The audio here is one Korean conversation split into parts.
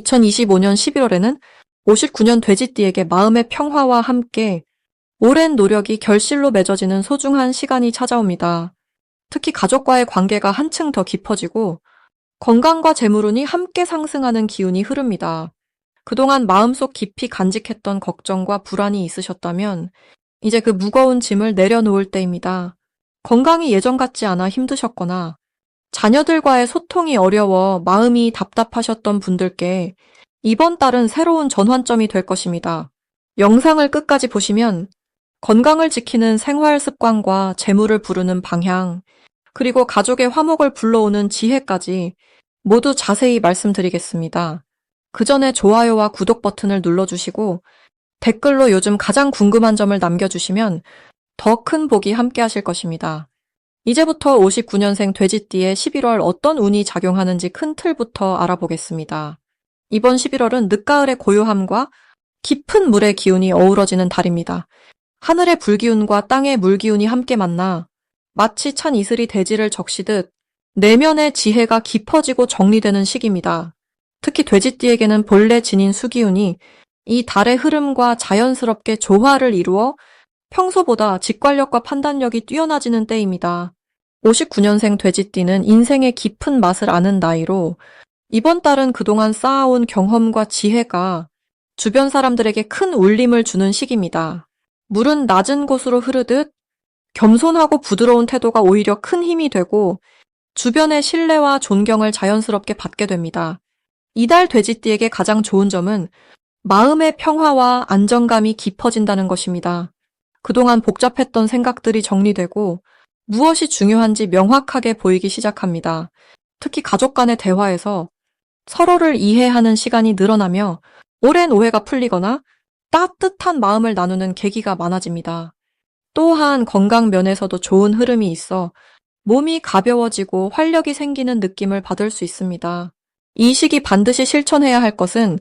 2025년 11월에는 59년 돼지띠에게 마음의 평화와 함께 오랜 노력이 결실로 맺어지는 소중한 시간이 찾아옵니다. 특히 가족과의 관계가 한층 더 깊어지고 건강과 재물운이 함께 상승하는 기운이 흐릅니다. 그동안 마음속 깊이 간직했던 걱정과 불안이 있으셨다면 이제 그 무거운 짐을 내려놓을 때입니다. 건강이 예전 같지 않아 힘드셨거나 자녀들과의 소통이 어려워 마음이 답답하셨던 분들께 이번 달은 새로운 전환점이 될 것입니다. 영상을 끝까지 보시면 건강을 지키는 생활 습관과 재물을 부르는 방향, 그리고 가족의 화목을 불러오는 지혜까지 모두 자세히 말씀드리겠습니다. 그 전에 좋아요와 구독 버튼을 눌러주시고 댓글로 요즘 가장 궁금한 점을 남겨주시면 더 큰 복이 함께 하실 것입니다. 이제부터 59년생 돼지띠에 11월 어떤 운이 작용하는지 큰 틀부터 알아보겠습니다. 이번 11월은 늦가을의 고요함과 깊은 물의 기운이 어우러지는 달입니다. 하늘의 불기운과 땅의 물기운이 함께 만나 마치 찬 이슬이 대지를 적시듯 내면의 지혜가 깊어지고 정리되는 시기입니다. 특히 돼지띠에게는 본래 지닌 수기운이 이 달의 흐름과 자연스럽게 조화를 이루어 평소보다 직관력과 판단력이 뛰어나지는 때입니다. 59년생 돼지띠는 인생의 깊은 맛을 아는 나이로 이번 달은 그동안 쌓아온 경험과 지혜가 주변 사람들에게 큰 울림을 주는 시기입니다. 물은 낮은 곳으로 흐르듯 겸손하고 부드러운 태도가 오히려 큰 힘이 되고 주변의 신뢰와 존경을 자연스럽게 받게 됩니다. 이달 돼지띠에게 가장 좋은 점은 마음의 평화와 안정감이 깊어진다는 것입니다. 그동안 복잡했던 생각들이 정리되고 무엇이 중요한지 명확하게 보이기 시작합니다. 특히 가족 간의 대화에서 서로를 이해하는 시간이 늘어나며 오랜 오해가 풀리거나 따뜻한 마음을 나누는 계기가 많아집니다. 또한 건강 면에서도 좋은 흐름이 있어 몸이 가벼워지고 활력이 생기는 느낌을 받을 수 있습니다. 이 시기 반드시 실천해야 할 것은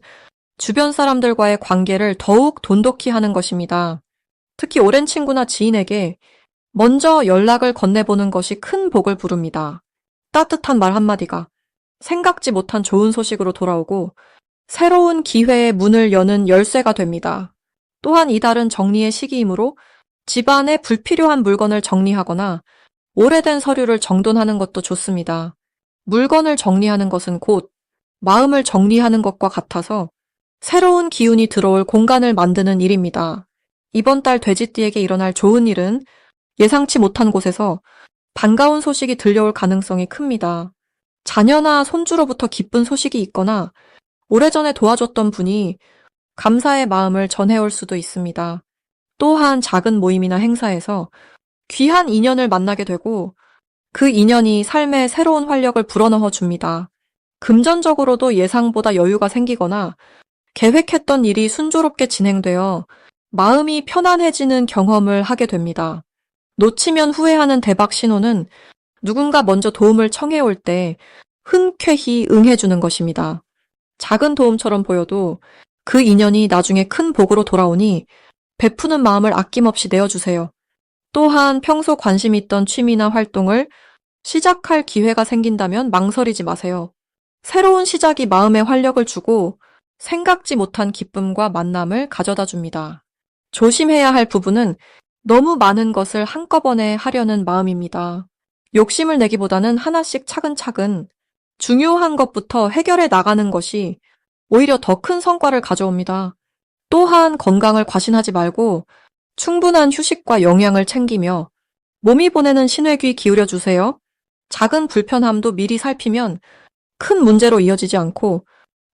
주변 사람들과의 관계를 더욱 돈독히 하는 것입니다. 특히 오랜 친구나 지인에게 먼저 연락을 건네보는 것이 큰 복을 부릅니다. 따뜻한 말 한마디가 생각지 못한 좋은 소식으로 돌아오고 새로운 기회의 문을 여는 열쇠가 됩니다. 또한 이달은 정리의 시기이므로 집안에 불필요한 물건을 정리하거나 오래된 서류를 정돈하는 것도 좋습니다. 물건을 정리하는 것은 곧 마음을 정리하는 것과 같아서 새로운 기운이 들어올 공간을 만드는 일입니다. 이번 달 돼지띠에게 일어날 좋은 일은 예상치 못한 곳에서 반가운 소식이 들려올 가능성이 큽니다. 자녀나 손주로부터 기쁜 소식이 있거나 오래전에 도와줬던 분이 감사의 마음을 전해올 수도 있습니다. 또한 작은 모임이나 행사에서 귀한 인연을 만나게 되고 그 인연이 삶에 새로운 활력을 불어넣어 줍니다. 금전적으로도 예상보다 여유가 생기거나 계획했던 일이 순조롭게 진행되어 마음이 편안해지는 경험을 하게 됩니다. 놓치면 후회하는 대박 신호는 누군가 먼저 도움을 청해올 때 흔쾌히 응해주는 것입니다. 작은 도움처럼 보여도 그 인연이 나중에 큰 복으로 돌아오니 베푸는 마음을 아낌없이 내어주세요. 또한 평소 관심 있던 취미나 활동을 시작할 기회가 생긴다면 망설이지 마세요. 새로운 시작이 마음에 활력을 주고 생각지 못한 기쁨과 만남을 가져다 줍니다. 조심해야 할 부분은 너무 많은 것을 한꺼번에 하려는 마음입니다. 욕심을 내기보다는 하나씩 차근차근 중요한 것부터 해결해 나가는 것이 오히려 더 큰 성과를 가져옵니다. 또한 건강을 과신하지 말고 충분한 휴식과 영양을 챙기며 몸이 보내는 신뢰귀 기울여 주세요. 작은 불편함도 미리 살피면 큰 문제로 이어지지 않고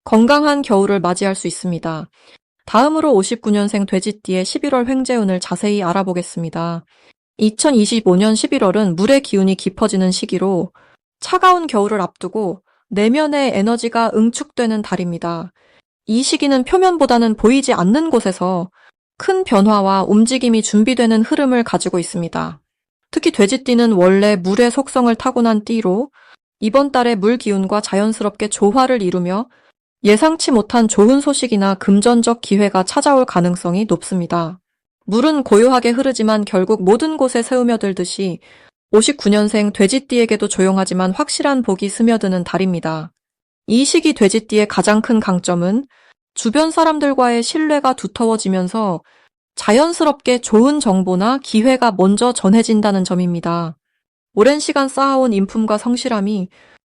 건강한 겨울을 맞이할 수 있습니다. 다음으로 59년생 돼지띠의 11월 횡재운을 자세히 알아보겠습니다. 2025년 11월은 물의 기운이 깊어지는 시기로 차가운 겨울을 앞두고 내면의 에너지가 응축되는 달입니다. 이 시기는 표면보다는 보이지 않는 곳에서 큰 변화와 움직임이 준비되는 흐름을 가지고 있습니다. 특히 돼지띠는 원래 물의 속성을 타고난 띠로 이번 달에 물 기운과 자연스럽게 조화를 이루며 예상치 못한 좋은 소식이나 금전적 기회가 찾아올 가능성이 높습니다. 물은 고요하게 흐르지만 결국 모든 곳에 새우며들듯이 59년생 돼지띠에게도 조용하지만 확실한 복이 스며드는 달입니다. 이 시기 돼지띠의 가장 큰 강점은 주변 사람들과의 신뢰가 두터워지면서 자연스럽게 좋은 정보나 기회가 먼저 전해진다는 점입니다. 오랜 시간 쌓아온 인품과 성실함이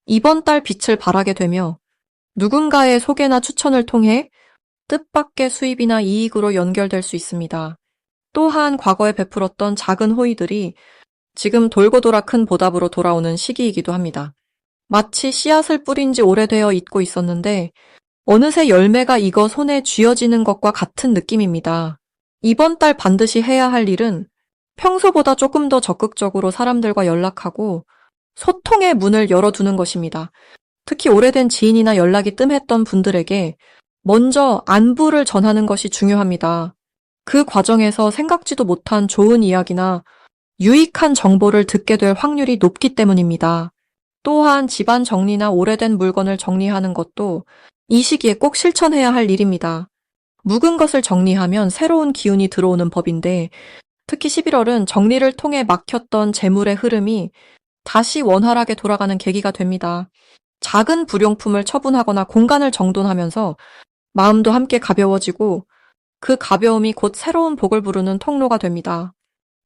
이번 달 빛을 발하게 되며 누군가의 소개나 추천을 통해 뜻밖의 수입이나 이익으로 연결될 수 있습니다. 또한 과거에 베풀었던 작은 호의들이 지금 돌고 돌아 큰 보답으로 돌아오는 시기이기도 합니다. 마치 씨앗을 뿌린 지 오래되어 있고 있었는데 어느새 열매가 익어 손에 쥐어지는 것과 같은 느낌입니다. 이번 달 반드시 해야 할 일은 평소보다 조금 더 적극적으로 사람들과 연락하고 소통의 문을 열어두는 것입니다. 특히 오래된 지인이나 연락이 뜸했던 분들에게 먼저 안부를 전하는 것이 중요합니다. 그 과정에서 생각지도 못한 좋은 이야기나 유익한 정보를 듣게 될 확률이 높기 때문입니다. 또한 집안 정리나 오래된 물건을 정리하는 것도 이 시기에 꼭 실천해야 할 일입니다. 묵은 것을 정리하면 새로운 기운이 들어오는 법인데 특히 11월은 정리를 통해 막혔던 재물의 흐름이 다시 원활하게 돌아가는 계기가 됩니다. 작은 불용품을 처분하거나 공간을 정돈하면서 마음도 함께 가벼워지고 그 가벼움이 곧 새로운 복을 부르는 통로가 됩니다.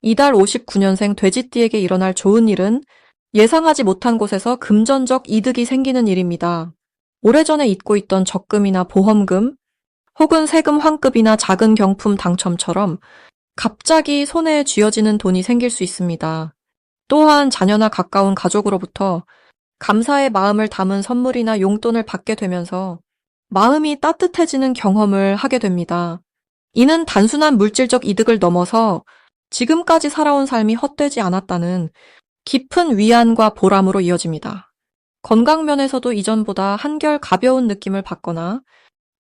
이달 59년생 돼지띠에게 일어날 좋은 일은 예상하지 못한 곳에서 금전적 이득이 생기는 일입니다. 오래전에 잊고 있던 적금이나 보험금, 혹은 세금 환급이나 작은 경품 당첨처럼 갑자기 손에 쥐어지는 돈이 생길 수 있습니다. 또한 자녀나 가까운 가족으로부터 감사의 마음을 담은 선물이나 용돈을 받게 되면서 마음이 따뜻해지는 경험을 하게 됩니다. 이는 단순한 물질적 이득을 넘어서 지금까지 살아온 삶이 헛되지 않았다는 깊은 위안과 보람으로 이어집니다. 건강 면에서도 이전보다 한결 가벼운 느낌을 받거나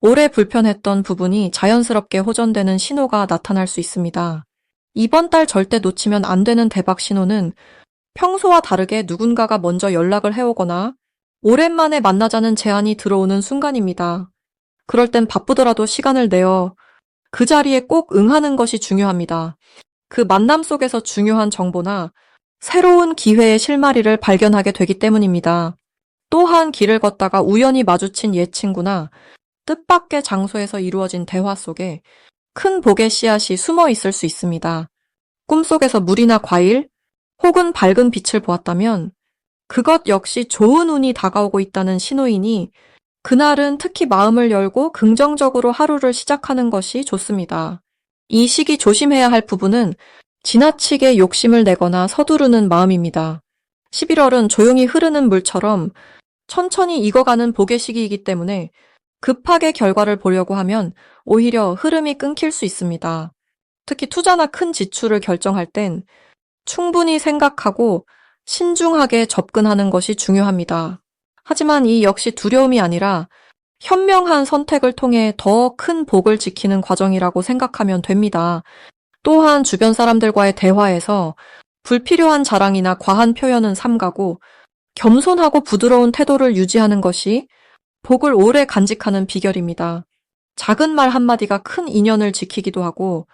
오래 불편했던 부분이 자연스럽게 호전되는 신호가 나타날 수 있습니다. 이번 달 절대 놓치면 안 되는 대박 신호는 평소와 다르게 누군가가 먼저 연락을 해오거나 오랜만에 만나자는 제안이 들어오는 순간입니다. 그럴 땐 바쁘더라도 시간을 내어 그 자리에 꼭 응하는 것이 중요합니다. 그 만남 속에서 중요한 정보나 새로운 기회의 실마리를 발견하게 되기 때문입니다. 또한 길을 걷다가 우연히 마주친 옛 친구나 뜻밖의 장소에서 이루어진 대화 속에 큰 복의 씨앗이 숨어 있을 수 있습니다. 꿈속에서 물이나 과일 혹은 밝은 빛을 보았다면 그것 역시 좋은 운이 다가오고 있다는 신호이니 그날은 특히 마음을 열고 긍정적으로 하루를 시작하는 것이 좋습니다. 이 시기 조심해야 할 부분은 지나치게 욕심을 내거나 서두르는 마음입니다. 11월은 조용히 흐르는 물처럼 천천히 익어가는 복의 시기이기 때문에 급하게 결과를 보려고 하면 오히려 흐름이 끊길 수 있습니다. 특히 투자나 큰 지출을 결정할 땐 충분히 생각하고 신중하게 접근하는 것이 중요합니다. 하지만 이 역시 두려움이 아니라 현명한 선택을 통해 더 큰 복을 지키는 과정이라고 생각하면 됩니다. 또한 주변 사람들과의 대화에서 불필요한 자랑이나 과한 표현은 삼가고 겸손하고 부드러운 태도를 유지하는 것이 복을 오래 간직하는 비결입니다. 작은 말 한마디가 큰 인연을 지키기도 하고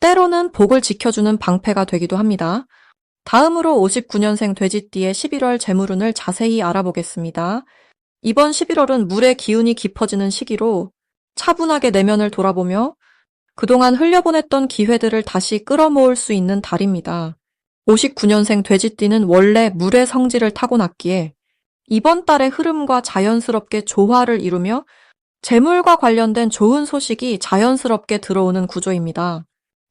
때로는 복을 지켜주는 방패가 되기도 합니다. 다음으로 59년생 돼지띠의 11월 재물운을 자세히 알아보겠습니다. 이번 11월은 물의 기운이 깊어지는 시기로 차분하게 내면을 돌아보며 그동안 흘려보냈던 기회들을 다시 끌어모을 수 있는 달입니다. 59년생 돼지띠는 원래 물의 성질을 타고났기에 이번 달의 흐름과 자연스럽게 조화를 이루며 재물과 관련된 좋은 소식이 자연스럽게 들어오는 구조입니다.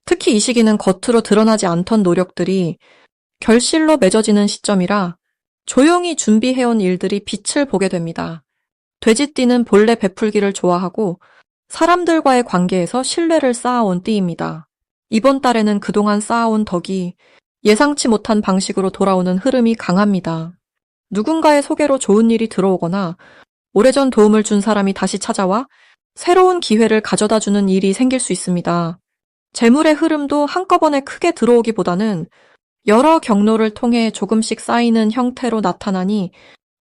특히 이 시기는 겉으로 드러나지 않던 노력들이 결실로 맺어지는 시점이라 조용히 준비해온 일들이 빛을 보게 됩니다. 돼지띠는 본래 베풀기를 좋아하고 사람들과의 관계에서 신뢰를 쌓아온 띠입니다. 이번 달에는 그동안 쌓아온 덕이 예상치 못한 방식으로 돌아오는 흐름이 강합니다. 누군가의 소개로 좋은 일이 들어오거나 오래전 도움을 준 사람이 다시 찾아와 새로운 기회를 가져다 주는 일이 생길 수 있습니다. 재물의 흐름도 한꺼번에 크게 들어오기보다는 여러 경로를 통해 조금씩 쌓이는 형태로 나타나니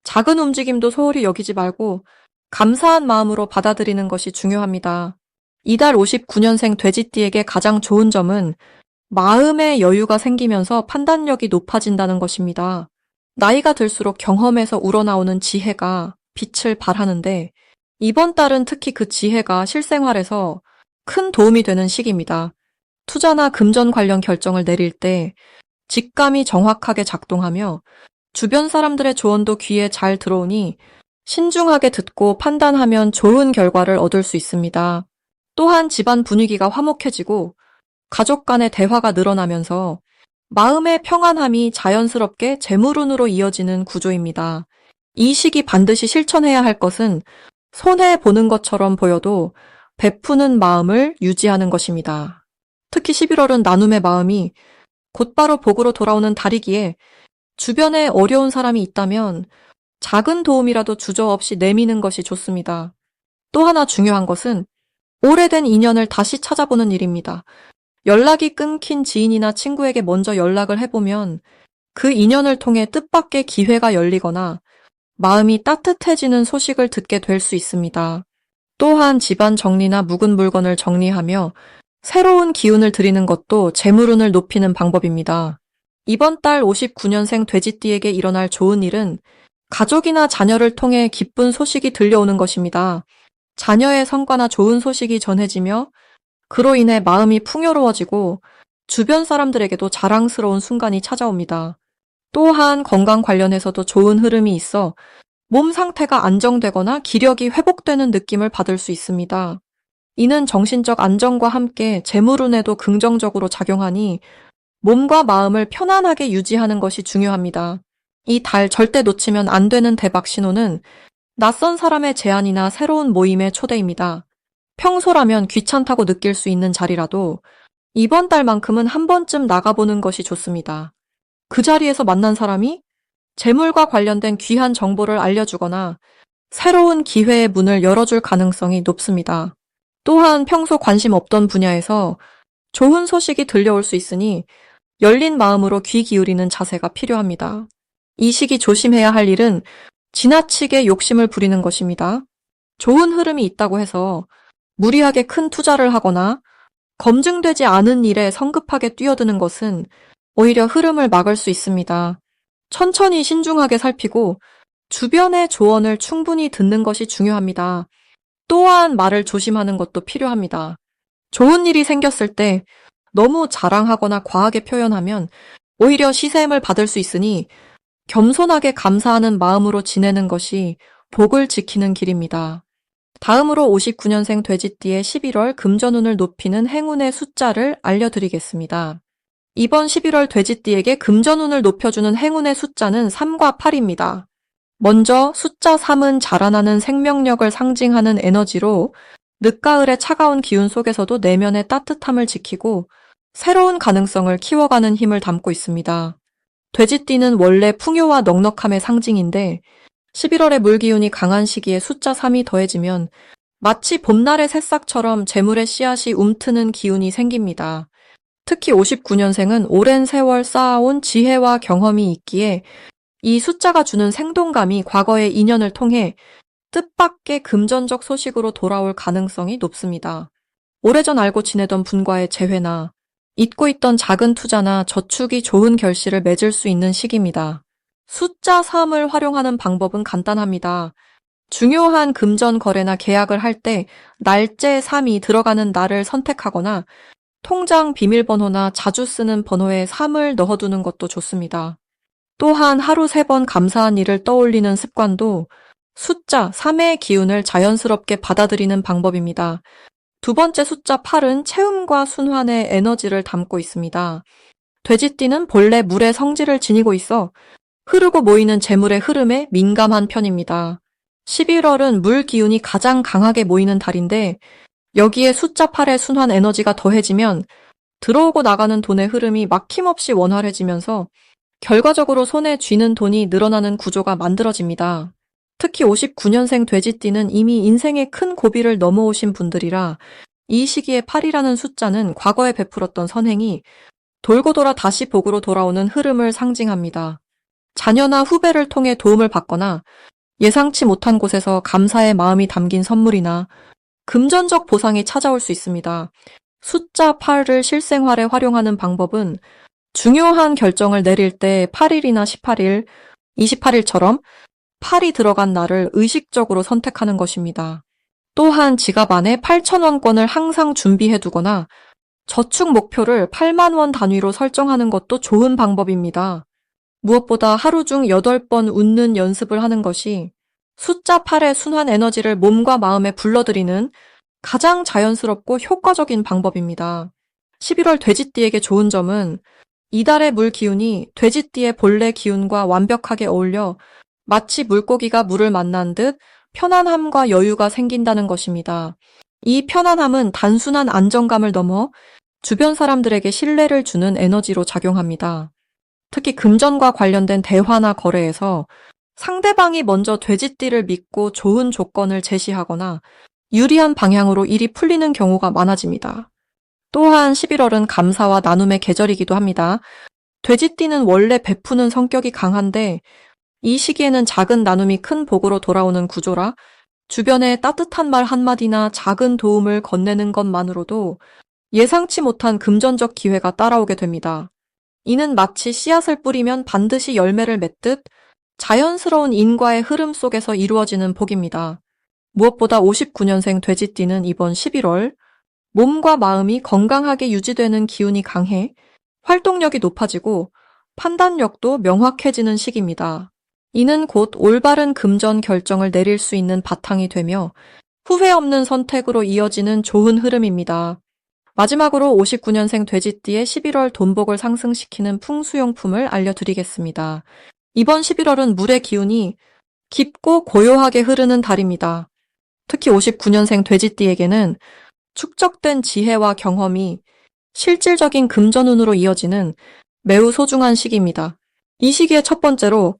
작은 움직임도 소홀히 여기지 말고 감사한 마음으로 받아들이는 것이 중요합니다. 이달 59년생 돼지띠에게 가장 좋은 점은 마음의 여유가 생기면서 판단력이 높아진다는 것입니다. 나이가 들수록 경험에서 우러나오는 지혜가 빛을 발하는데 이번 달은 특히 그 지혜가 실생활에서 큰 도움이 되는 시기입니다. 투자나 금전 관련 결정을 내릴 때 직감이 정확하게 작동하며 주변 사람들의 조언도 귀에 잘 들어오니 신중하게 듣고 판단하면 좋은 결과를 얻을 수 있습니다. 또한 집안 분위기가 화목해지고 가족 간의 대화가 늘어나면서 마음의 평안함이 자연스럽게 재물운으로 이어지는 구조입니다. 이 시기 반드시 실천해야 할 것은 손해 보는 것처럼 보여도 베푸는 마음을 유지하는 것입니다. 특히 11월은 나눔의 마음이 곧바로 복으로 돌아오는 달이기에 주변에 어려운 사람이 있다면 작은 도움이라도 주저없이 내미는 것이 좋습니다. 또 하나 중요한 것은 오래된 인연을 다시 찾아보는 일입니다. 연락이 끊긴 지인이나 친구에게 먼저 연락을 해보면 그 인연을 통해 뜻밖의 기회가 열리거나 마음이 따뜻해지는 소식을 듣게 될 수 있습니다. 또한 집안 정리나 묵은 물건을 정리하며 새로운 기운을 드리는 것도 재물운을 높이는 방법입니다. 이번 달 59년생 돼지띠에게 일어날 좋은 일은 가족이나 자녀를 통해 기쁜 소식이 들려오는 것입니다. 자녀의 성과나 좋은 소식이 전해지며 그로 인해 마음이 풍요로워지고 주변 사람들에게도 자랑스러운 순간이 찾아옵니다. 또한 건강 관련해서도 좋은 흐름이 있어 몸 상태가 안정되거나 기력이 회복되는 느낌을 받을 수 있습니다. 이는 정신적 안정과 함께 재물운에도 긍정적으로 작용하니 몸과 마음을 편안하게 유지하는 것이 중요합니다. 이 달 절대 놓치면 안 되는 대박 신호는 낯선 사람의 제안이나 새로운 모임의 초대입니다. 평소라면 귀찮다고 느낄 수 있는 자리라도 이번 달만큼은 한 번쯤 나가보는 것이 좋습니다. 그 자리에서 만난 사람이 재물과 관련된 귀한 정보를 알려주거나 새로운 기회의 문을 열어줄 가능성이 높습니다. 또한 평소 관심 없던 분야에서 좋은 소식이 들려올 수 있으니 열린 마음으로 귀 기울이는 자세가 필요합니다. 이 시기 조심해야 할 일은 지나치게 욕심을 부리는 것입니다. 좋은 흐름이 있다고 해서 무리하게 큰 투자를 하거나 검증되지 않은 일에 성급하게 뛰어드는 것은 오히려 흐름을 막을 수 있습니다. 천천히 신중하게 살피고 주변의 조언을 충분히 듣는 것이 중요합니다. 또한 말을 조심하는 것도 필요합니다. 좋은 일이 생겼을 때 너무 자랑하거나 과하게 표현하면 오히려 시샘을 받을 수 있으니 겸손하게 감사하는 마음으로 지내는 것이 복을 지키는 길입니다. 다음으로 59년생 돼지띠의 11월 금전운을 높이는 행운의 숫자를 알려드리겠습니다. 이번 11월 돼지띠에게 금전운을 높여주는 행운의 숫자는 3과 8입니다. 먼저 숫자 3은 자라나는 생명력을 상징하는 에너지로 늦가을의 차가운 기운 속에서도 내면의 따뜻함을 지키고 새로운 가능성을 키워가는 힘을 담고 있습니다. 돼지띠는 원래 풍요와 넉넉함의 상징인데 11월의 물기운이 강한 시기에 숫자 3이 더해지면 마치 봄날의 새싹처럼 재물의 씨앗이 움트는 기운이 생깁니다. 특히 59년생은 오랜 세월 쌓아온 지혜와 경험이 있기에 이 숫자가 주는 생동감이 과거의 인연을 통해 뜻밖의 금전적 소식으로 돌아올 가능성이 높습니다. 오래전 알고 지내던 분과의 재회나 잊고 있던 작은 투자나 저축이 좋은 결실을 맺을 수 있는 시기입니다. 숫자 3을 활용하는 방법은 간단합니다. 중요한 금전 거래나 계약을 할 때 날짜 3이 들어가는 날을 선택하거나 통장 비밀번호나 자주 쓰는 번호에 3을 넣어두는 것도 좋습니다. 또한 하루 3번 감사한 일을 떠올리는 습관도 숫자 3의 기운을 자연스럽게 받아들이는 방법입니다. 두 번째 숫자 8은 체움과 순환의 에너지를 담고 있습니다. 돼지띠는 본래 물의 성질을 지니고 있어 흐르고 모이는 재물의 흐름에 민감한 편입니다. 11월은 물 기운이 가장 강하게 모이는 달인데 여기에 숫자 8의 순환 에너지가 더해지면 들어오고 나가는 돈의 흐름이 막힘없이 원활해지면서 결과적으로 손에 쥐는 돈이 늘어나는 구조가 만들어집니다. 특히 59년생 돼지띠는 이미 인생의 큰 고비를 넘어오신 분들이라 이 시기에 8이라는 숫자는 과거에 베풀었던 선행이 돌고 돌아 다시 복으로 돌아오는 흐름을 상징합니다. 자녀나 후배를 통해 도움을 받거나 예상치 못한 곳에서 감사의 마음이 담긴 선물이나 금전적 보상이 찾아올 수 있습니다. 숫자 8을 실생활에 활용하는 방법은 중요한 결정을 내릴 때 8일이나 18일, 28일처럼 팔이 들어간 날을 의식적으로 선택하는 것입니다. 또한 지갑 안에 8,000원권을 항상 준비해 두거나 저축 목표를 8만 원 단위로 설정하는 것도 좋은 방법입니다. 무엇보다 하루 중 8번 웃는 연습을 하는 것이 숫자 8의 순환 에너지를 몸과 마음에 불러들이는 가장 자연스럽고 효과적인 방법입니다. 11월 돼지띠에게 좋은 점은 이달의 물 기운이 돼지띠의 본래 기운과 완벽하게 어울려 마치 물고기가 물을 만난 듯 편안함과 여유가 생긴다는 것입니다. 이 편안함은 단순한 안정감을 넘어 주변 사람들에게 신뢰를 주는 에너지로 작용합니다. 특히 금전과 관련된 대화나 거래에서 상대방이 먼저 돼지띠를 믿고 좋은 조건을 제시하거나 유리한 방향으로 일이 풀리는 경우가 많아집니다. 또한 11월은 감사와 나눔의 계절이기도 합니다. 돼지띠는 원래 베푸는 성격이 강한데 이 시기에는 작은 나눔이 큰 복으로 돌아오는 구조라 주변에 따뜻한 말 한마디나 작은 도움을 건네는 것만으로도 예상치 못한 금전적 기회가 따라오게 됩니다. 이는 마치 씨앗을 뿌리면 반드시 열매를 맺듯 자연스러운 인과의 흐름 속에서 이루어지는 복입니다. 무엇보다 59년생 돼지띠는 이번 11월 몸과 마음이 건강하게 유지되는 기운이 강해 활동력이 높아지고 판단력도 명확해지는 시기입니다. 이는 곧 올바른 금전 결정을 내릴 수 있는 바탕이 되며 후회 없는 선택으로 이어지는 좋은 흐름입니다. 마지막으로 59년생 돼지띠의 11월 돈복을 상승시키는 풍수용품을 알려드리겠습니다. 이번 11월은 물의 기운이 깊고 고요하게 흐르는 달입니다. 특히 59년생 돼지띠에게는 축적된 지혜와 경험이 실질적인 금전운으로 이어지는 매우 소중한 시기입니다. 이 시기의 첫 번째로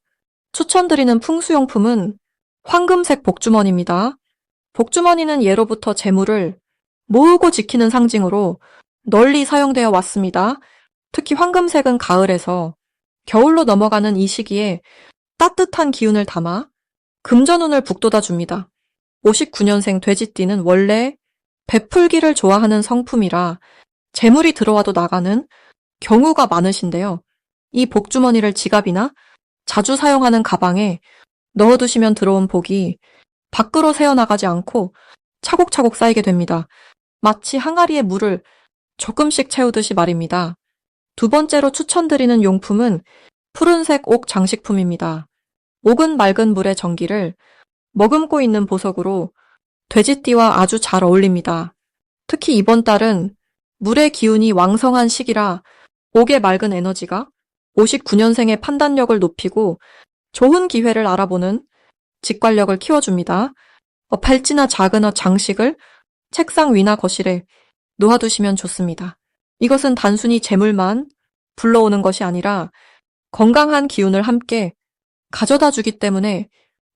추천드리는 풍수용품은 황금색 복주머니입니다. 복주머니는 예로부터 재물을 모으고 지키는 상징으로 널리 사용되어 왔습니다. 특히 황금색은 가을에서 겨울로 넘어가는 이 시기에 따뜻한 기운을 담아 금전운을 북돋아 줍니다. 59년생 돼지띠는 원래 베풀기를 좋아하는 성품이라 재물이 들어와도 나가는 경우가 많으신데요. 이 복주머니를 지갑이나 자주 사용하는 가방에 넣어두시면 들어온 복이 밖으로 새어나가지 않고 차곡차곡 쌓이게 됩니다. 마치 항아리에 물을 조금씩 채우듯이 말입니다. 두 번째로 추천드리는 용품은 푸른색 옥 장식품입니다. 옥은 맑은 물의 전기를 머금고 있는 보석으로 돼지띠와 아주 잘 어울립니다. 특히 이번 달은 물의 기운이 왕성한 시기라 옥의 맑은 에너지가 59년생의 판단력을 높이고 좋은 기회를 알아보는 직관력을 키워줍니다. 어, 팔찌나 작은 어 장식을 책상 위나 거실에 놓아두시면 좋습니다. 이것은 단순히 재물만 불러오는 것이 아니라 건강한 기운을 함께 가져다 주기 때문에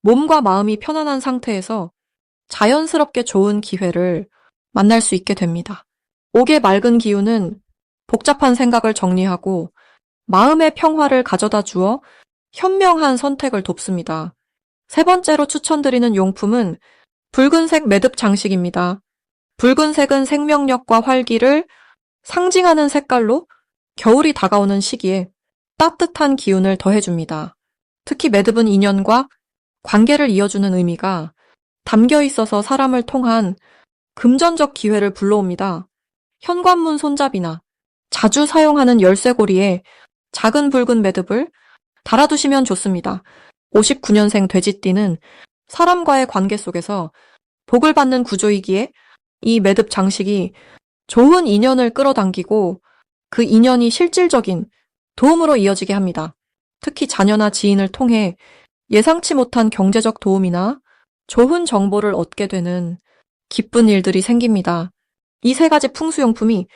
몸과 마음이 편안한 상태에서 자연스럽게 좋은 기회를 만날 수 있게 됩니다. 옥의 맑은 기운은 복잡한 생각을 정리하고 마음의 평화를 가져다 주어 현명한 선택을 돕습니다. 세 번째로 추천드리는 용품은 붉은색 매듭 장식입니다. 붉은색은 생명력과 활기를 상징하는 색깔로 겨울이 다가오는 시기에 따뜻한 기운을 더해줍니다. 특히 매듭은 인연과 관계를 이어주는 의미가 담겨 있어서 사람을 통한 금전적 기회를 불러옵니다. 현관문 손잡이나 자주 사용하는 열쇠고리에 작은 붉은 매듭을 달아두시면 좋습니다. 59년생 돼지띠는 사람과의 관계 속에서 복을 받는 구조이기에 이 매듭 장식이 좋은 인연을 끌어당기고 그 인연이 실질적인 도움으로 이어지게 합니다. 특히 자녀나 지인을 통해 예상치 못한 경제적 도움이나 좋은 정보를 얻게 되는 기쁜 일들이 생깁니다. 이 세 가지 풍수용품이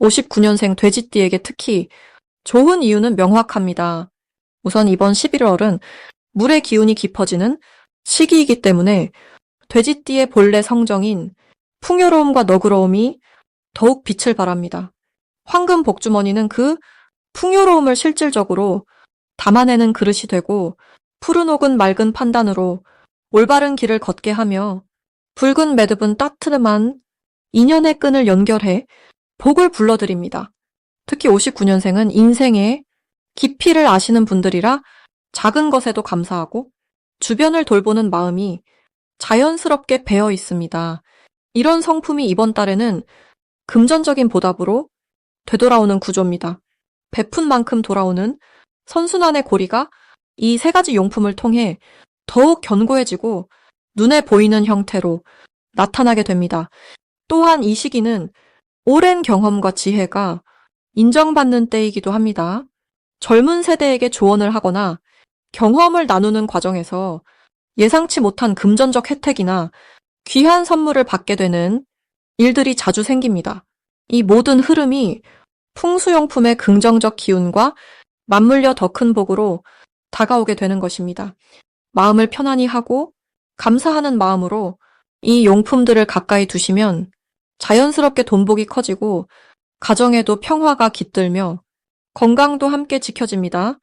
59년생 돼지띠에게 특히 좋은 이유는 명확합니다. 우선 이번 11월은 물의 기운이 깊어지는 시기이기 때문에 돼지띠의 본래 성정인 풍요로움과 너그러움이 더욱 빛을 발합니다. 황금 복주머니는 그 풍요로움을 실질적으로 담아내는 그릇이 되고 푸른 옥은 맑은 판단으로 올바른 길을 걷게 하며 붉은 매듭은 따뜻한 인연의 끈을 연결해 복을 불러드립니다. 특히 59년생은 인생의 깊이를 아시는 분들이라 작은 것에도 감사하고 주변을 돌보는 마음이 자연스럽게 배어 있습니다. 이런 성품이 이번 달에는 금전적인 보답으로 되돌아오는 구조입니다. 베푼 만큼 돌아오는 선순환의 고리가 이 세 가지 용품을 통해 더욱 견고해지고 눈에 보이는 형태로 나타나게 됩니다. 또한 이 시기는 오랜 경험과 지혜가 인정받는 때이기도 합니다. 젊은 세대에게 조언을 하거나 경험을 나누는 과정에서 예상치 못한 금전적 혜택이나 귀한 선물을 받게 되는 일들이 자주 생깁니다. 이 모든 흐름이 풍수용품의 긍정적 기운과 맞물려 더 큰 복으로 다가오게 되는 것입니다. 마음을 편안히 하고 감사하는 마음으로 이 용품들을 가까이 두시면 자연스럽게 돈복이 커지고 가정에도 평화가 깃들며 건강도 함께 지켜집니다.